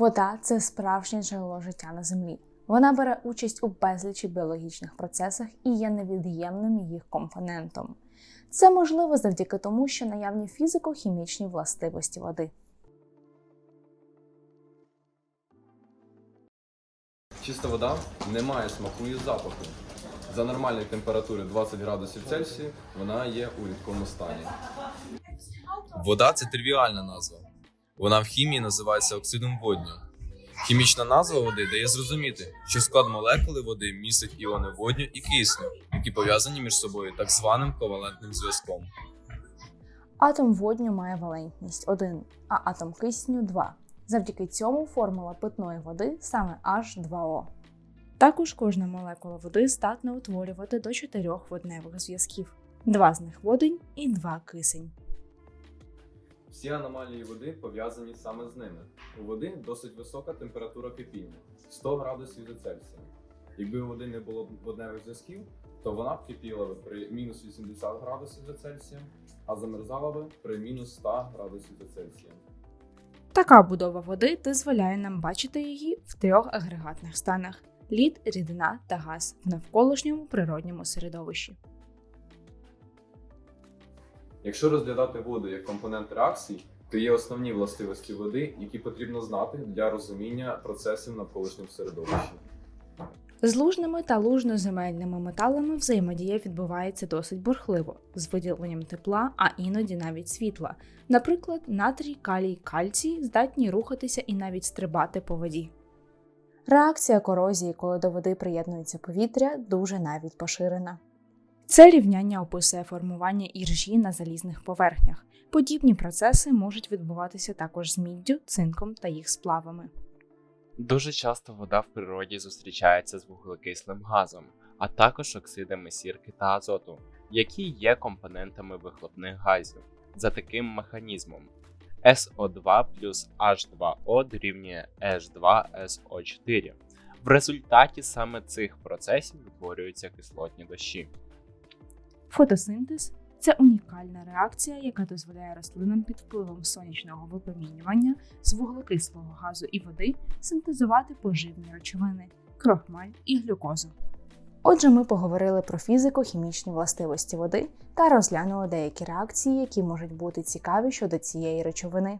Вода це справжнє джерело життя на землі. Вона бере участь у безлічі біологічних процесах і є невід'ємним їх компонентом. Це можливо завдяки тому, що наявні фізико-хімічні властивості води. Чиста вода не має смаку і запаху. За нормальної температури 20 градусів Цельсію вона є у рідкому стані. Вода це тривіальна назва. Вона в хімії називається оксидом водню. Хімічна назва води дає зрозуміти, що склад молекули води містить іони водню і кисню, які пов'язані між собою так званим ковалентним зв'язком. Атом водню має валентність 1, а атом кисню 2. Завдяки цьому формула питної води саме H2O. Також кожна молекула води здатна утворювати до чотирьох водневих зв'язків. Два з них водень і два кисень. Всі аномалії води пов'язані саме з ними. У води досить висока температура кипіння 100 градусів за Цельсієм. Якби у води не було водневих зв'язків, то вона б кипіла би при мінус 80 градусів за Цельсієм, а замерзала би при мінус 100 градусів за Цельсієм. Така будова води дозволяє нам бачити її в трьох агрегатних станах: лід, рідина та газ в навколишньому природньому середовищі. Якщо розглядати воду як компонент реакцій, то є основні властивості води, які потрібно знати для розуміння процесів навколишнього середовища. З лужними та лужноземельними металами взаємодія відбувається досить бурхливо, з виділенням тепла, а іноді навіть світла. Наприклад, натрій, калій, кальцій здатні рухатися і навіть стрибати по воді. Реакція корозії, коли до води приєднується повітря, дуже навіть поширена. Це рівняння описує формування іржі на залізних поверхнях. Подібні процеси можуть відбуватися також з міддю, цинком та їх сплавами. Дуже часто вода в природі зустрічається з вуглекислим газом, а також оксидами сірки та азоту, які є компонентами вихлопних газів. За таким механізмом SO2 плюс H2O дорівнює H2SO4. В результаті саме цих процесів утворюються кислотні дощі. Фотосинтез це унікальна реакція, яка дозволяє рослинам під впливом сонячного випромінювання з вуглекислого газу і води синтезувати поживні речовини, крохмаль і глюкозу. Отже, ми поговорили про фізико-хімічні властивості води та розглянули деякі реакції, які можуть бути цікаві щодо цієї речовини.